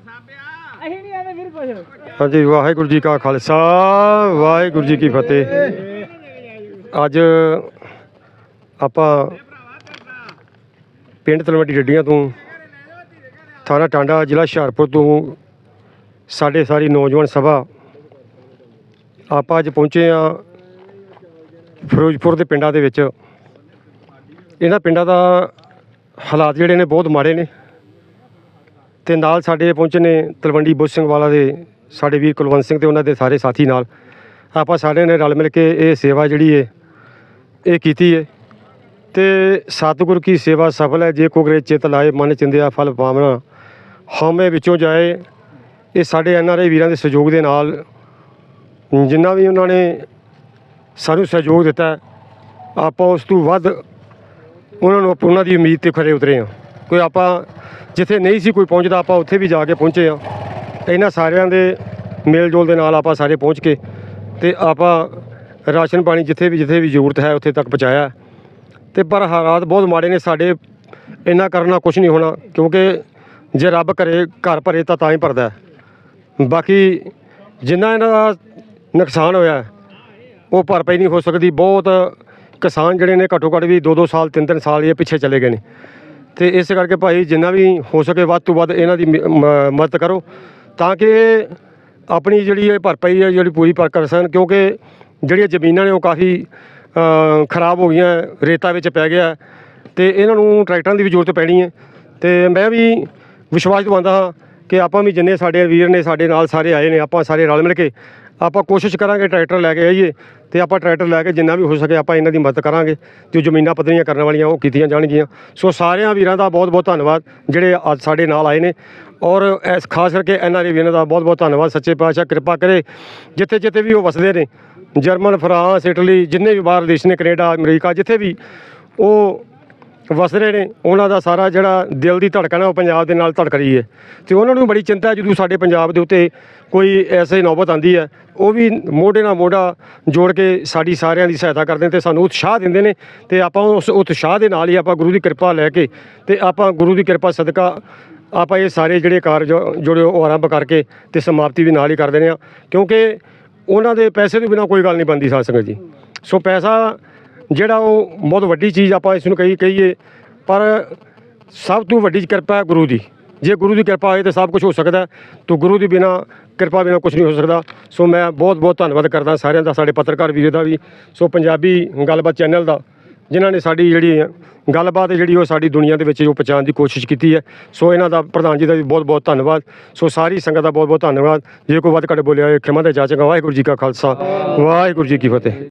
ਅਸੀਂ ਨਹੀਂ ਆਵੇਂ ਵੀਰ ਕੁਛ। ਹਾਂਜੀ, ਵਾਹਿਗੁਰੂ ਜੀ ਕਾ ਖਾਲਸਾ, ਵਾਹਿਗੁਰੂ ਜੀ ਕੀ ਫਤਿਹ। ਅੱਜ ਆਪਾਂ ਪਿੰਡ ਤਲਵੰਡੀ ਡੱਡੀਆਂ ਤੋਂ, ਥਾਣਾ ਟਾਂਡਾ, ਜ਼ਿਲ੍ਹਾ ਹੁਸ਼ਿਆਰਪੁਰ ਤੋਂ ਸਾਡੇ ਸਾਰੀ ਨੌਜਵਾਨ ਸਭਾ ਆਪਾਂ ਅੱਜ ਪਹੁੰਚੇ ਆ ਫਿਰੋਜ਼ਪੁਰ ਦੇ ਪਿੰਡਾਂ ਦੇ ਵਿੱਚ। ਇਹਨਾਂ ਪਿੰਡਾਂ ਦਾ ਹਾਲਾਤ ਜਿਹੜੇ ਨੇ ਬਹੁਤ ਮਾੜੇ ਨੇ। ਤੇ ਨਾਲ ਸਾਡੇ ਪਹੁੰਚੇ ਨੇ ਤਲਵੰਡੀ ਬੁੱਧ ਸਿੰਘ ਵਾਲਾ ਦੇ, ਸਾਡੇ ਵੀਰ ਕੁਲਵੰਤ ਸਿੰਘ ਤੇ ਉਹਨਾਂ ਦੇ ਸਾਰੇ ਸਾਥੀ ਨਾਲ। ਆਪਾਂ ਸਾਰਿਆਂ ਨੇ ਰਲ ਮਿਲ ਕੇ ਇਹ ਸੇਵਾ ਜਿਹੜੀ ਹੈ ਇਹ ਕੀਤੀ ਹੈ ਤੇ ਸਤਿਗੁਰ ਕੀ ਸੇਵਾ ਸਫਲ ਹੈ, ਜੇ ਕੋ ਗਰੇ ਚਿਤ ਲਾਏ, ਮਨ ਚਿੰਦਿਆ ਫਲ ਪਾਵਣਾ। ਹਉਮੈ ਵਿੱਚੋਂ ਜਾਏ, ਇਹ ਸਾਡੇ ਐਨ ਆਰ ਆਈ ਵੀਰਾਂ ਦੇ ਸਹਿਯੋਗ ਦੇ ਨਾਲ, ਜਿੰਨਾ ਵੀ ਉਹਨਾਂ ਨੇ ਸਾਨੂੰ ਸਹਿਯੋਗ ਦਿੱਤਾ, ਆਪਾਂ ਉਸ ਤੋਂ ਵੱਧ ਉਹਨਾਂ ਨੂੰ, ਉਹਨਾਂ ਦੀ ਉਮੀਦ ਤੇ ਖਰੇ ਉਤਰੇ ਹਾਂ। ਕੋਈ ਆਪਾਂ ਜਿੱਥੇ ਨਹੀਂ ਸੀ ਕੋਈ ਪਹੁੰਚਦਾ ਆਪਾਂ ਉੱਥੇ ਵੀ ਜਾ ਕੇ ਪਹੁੰਚੇ ਹਾਂ। ਇਹਨਾਂ ਸਾਰਿਆਂ ਦੇ ਮੇਲ ਜੋਲ ਦੇ ਨਾਲ ਆਪਾਂ ਸਾਰੇ ਪਹੁੰਚ ਕੇ ਤੇ ਆਪਾਂ ਰਾਸ਼ਨ ਪਾਣੀ ਜਿੱਥੇ ਵੀ ਜਿੱਥੇ ਵੀ ਜ਼ਰੂਰਤ ਹੈ ਉੱਥੇ ਤੱਕ ਪਹੁੰਚਾਇਆ। ਹੈ। ਤੇ ਪਰ ਹਾਲਾਤ ਬਹੁਤ ਮਾੜੇ ਨੇ ਸਾਡੇ ਇੰਨਾ ਕਰਨਾ ਕੁਝ ਨਹੀਂ ਹੋਣਾ ਕਿਉਂਕਿ ਜੇ ਰੱਬ ਕਰੇ ਘਰ ਭਰੇ ਤਾਂ ਤਾਂ ਹੀ ਭਰਦਾ ਬਾਕੀ ਜਿੰਨਾ ਇਹਨਾਂ ਦਾ ਨੁਕਸਾਨ ਹੋਇਆ ਹੈ, ਉਹ ਭਰਪਾਈ ਨਹੀਂ ਹੋ ਸਕਦੀ। ਬਹੁਤ ਕਿਸਾਨ ਜਿਹੜੇ ਨੇ ਘੱਟੋ ਘੱਟ ਵੀ 2-2 ਸਾਲ 3-3 ਸਾਲ ਇਹ ਪਿੱਛੇ ਚਲੇ ਗਏ ਨੇ। ਤੇ ਇਸ ਕਰਕੇ ਭਾਈ ਜਿੰਨਾ ਵੀ ਹੋ ਸਕੇ ਵੱਧ ਤੋਂ ਵੱਧ ਇਹਨਾਂ ਦੀ ਮ- ਮ- ਮਦਦ ਕਰੋ ਤਾਂ ਕਿ ਇਹ ਆਪਣੀ ਜਿਹੜੀ ਇਹ ਭਰਪਾਈ ਹੈ ਜਿਹੜੀ ਪੂਰੀ ਪਰ ਕਰ ਸਕਣ ਕਿਉਂਕਿ ਜਿਹੜੀਆਂ ਜ਼ਮੀਨਾਂ ਨੇ ਉਹ ਕਾਫੀ ਅ, ਖਰਾਬ ਹੋ ਗਈਆਂ ਰੇਤਾ ਵਿੱਚ ਪੈ ਗਿਆ ਤੇ ਇਹਨਾਂ ਨੂੰ ਟਰੈਕਟਰਾਂ ਦੀ ਵੀ ਜ਼ਰੂਰਤ ਪੈਣੀ ਹੈ। ਤੇ ਮੈਂ ਵੀ ਵਿਸ਼ਵਾਸ ਦਵਾਉਂਦਾ ਹਾਂ ਕਿ ਆਪਾਂ ਵੀ ਜਿੰਨੇ ਸਾਡੇ ਵੀਰ ਨੇ ਸਾਡੇ ਨਾਲ ਸਾਰੇ ਆਏ ਨੇ ਆਪਾਂ ਸਾਰੇ ਰਲ ਮਿਲ ਕੇ ਆਪਾਂ ਕੋਸ਼ਿਸ਼ ਕਰਾਂਗੇ ਟਰੈਕਟਰ ਲੈ ਕੇ ਆਈਏ। ਤੇ ਆਪਾਂ ਟਰੈਕਟਰ ਲੈ ਕੇ ਜਿੰਨਾ ਵੀ ਹੋ ਸਕੇ ਆਪਾਂ ਇਹਨਾਂ ਦੀ ਮਦਦ ਕਰਾਂਗੇ ਜੋ ਜ਼ਮੀਨਾਂ ਪੱਧਰੀਆਂ ਕਰਨ ਵਾਲੀਆਂ ਉਹ ਕੀਤੀਆਂ ਜਾਣਗੀਆਂ। ਸੋ ਸਾਰਿਆਂ ਵੀਰਾਂ ਦਾ ਬਹੁਤ ਬਹੁਤ ਧੰਨਵਾਦ ਜਿਹੜੇ ਅੱਜ ਸਾਡੇ ਨਾਲ ਆਏ ਨੇ। ਔਰ ਇਸ ਖਾਸ ਕਰਕੇ ਐਨਆਰਏ ਵੀਰਾਂ ਦਾ ਬਹੁਤ ਬਹੁਤ ਧੰਨਵਾਦ। ਸੱਚੇ ਪਾਤਸ਼ਾਹ ਕਿਰਪਾ ਕਰੇ ਜਿੱਥੇ ਜਿੱਥੇ ਵੀ ਉਹ ਵਸਦੇ ਨੇ, ਜਰਮਨ, ਫਰਾਂਸ, ਇਟਲੀ, ਜਿੰਨੇ ਵੀ ਬਾਹਰ ਦੇਸ਼ ਨੇ, ਕੈਨੇਡਾ, ਅਮਰੀਕਾ, ਜਿੱਥੇ ਵੀ ਉਹ ਵਸ ਰਹੇ ਨੇ। ਉਹਨਾਂ ਦਾ ਸਾਰਾ ਜਿਹੜਾ ਦਿਲ ਦੀ ਧੜਕਣ ਹੈ, ਉਹ ਪੰਜਾਬ ਦੇ ਨਾਲ ਧੜਕ ਰਹੀ ਹੈ। ਤੇ ਉਹਨਾਂ ਨੂੰ ਬੜੀ ਚਿੰਤਾ ਜਦੋਂ ਸਾਡੇ ਪੰਜਾਬ ਦੇ ਉੱਤੇ ਕੋਈ ਐਸੇ ਨੌਬਤ ਆਂਦੀ ਹੈ, ਉਹ ਵੀ ਮੋਢੇ ਨਾਲ ਮੋਢਾ ਜੋੜ ਕੇ ਸਾਡੀ ਸਾਰਿਆਂ ਦੀ ਸਹਾਇਤਾ ਕਰਦੇ ਨੇ ਤੇ ਸਾਨੂੰ ਉਤਸ਼ਾਹ ਦਿੰਦੇ ਨੇ ਤੇ ਆਪਾਂ ਉਸ ਉਤਸ਼ਾਹ ਦੇ ਨਾਲ ਹੀ ਆਪਾਂ ਗੁਰੂ ਦੀ ਕਿਰਪਾ ਲੈ ਕੇ ਤੇ ਆਪਾਂ ਗੁਰੂ ਦੀ ਕਿਰਪਾ ਸਦਕਾ ਆਪਾਂ ਇਹ ਸਾਰੇ ਜਿਹੜੇ ਕਾਰਜ ਜੁੜੇ ਉਹ ਆਰੰਭ ਕਰਕੇ ਤੇ ਸਮਾਪਤੀ ਵੀ ਨਾਲ ਹੀ ਕਰ ਦਿੰਦੇ ਆ ਕਿਉਂਕਿ ਉਹਨਾਂ ਦੇ ਪੈਸੇ ਤੋਂ ਬਿਨਾ ਕੋਈ ਗੱਲ ਨਹੀਂ ਬਣਦੀ ਸਾਧ ਸੰਗਤ ਜੀ। ਸੋ ਪੈਸਾ ਜਿਹੜਾ ਉਹ ਬਹੁਤ ਵੱਡੀ ਚੀਜ਼ ਆਪਾਂ ਇਸ ਨੂੰ ਕਹੀ ਕਹੀਏ, ਪਰ ਸਭ ਤੋਂ ਵੱਡੀ ਕਿਰਪਾ ਹੈ ਗੁਰੂ ਦੀ। ਜੇ ਗੁਰੂ ਦੀ ਕਿਰਪਾ ਹੋਏ ਤਾਂ ਸਭ ਕੁਝ ਹੋ ਸਕਦਾ ਹੈ। ਤੋ ਗੁਰੂ ਦੀ ਬਿਨਾ ਕਿਰਪਾ ਬਿਨਾ ਕੁਝ ਨਹੀਂ ਹੋ ਸਕਦਾ। ਸੋ ਮੈਂ ਬਹੁਤ ਬਹੁਤ ਧੰਨਵਾਦ ਕਰਦਾ ਸਾਰਿਆਂ ਦਾ, ਸਾਡੇ ਪੱਤਰਕਾਰ ਵੀਰੇ ਦਾ ਵੀ। ਸੋ ਪੰਜਾਬੀ ਗੱਲਬਾਤ ਚੈਨਲ ਦਾ, ਜਿਨ੍ਹਾਂ ਨੇ ਸਾਡੀ ਜਿਹੜੀ ਗੱਲਬਾਤ ਜਿਹੜੀ ਉਹ ਸਾਡੀ ਦੁਨੀਆ ਦੇ ਵਿੱਚ ਜੋ ਪਹੁੰਚਾਉਣ ਦੀ ਕੋਸ਼ਿਸ਼ ਕੀਤੀ ਹੈ। ਸੋ ਇਹਨਾਂ ਦਾ ਪ੍ਰਧਾਨ ਜੀ ਦਾ ਵੀ ਬਹੁਤ ਬਹੁਤ ਧੰਨਵਾਦ। ਸੋ ਸਾਰੀ ਸੰਗਤ ਦਾ ਬਹੁਤ ਬਹੁਤ ਧੰਨਵਾਦ। ਜੇ ਕੋਈ ਵੱਧ ਘੱਟ ਬੋਲਿਆ ਹੋਏ, ਖਿਮਾ ਦਾ ਜਾਚਗਾ ਵਾਹਿਗੁਰੂ ਜੀ ਕਾ ਖਾਲਸਾ। ਵਾਹਿਗੁਰੂ ਜੀ ਕੀ ਫਤਿਹ।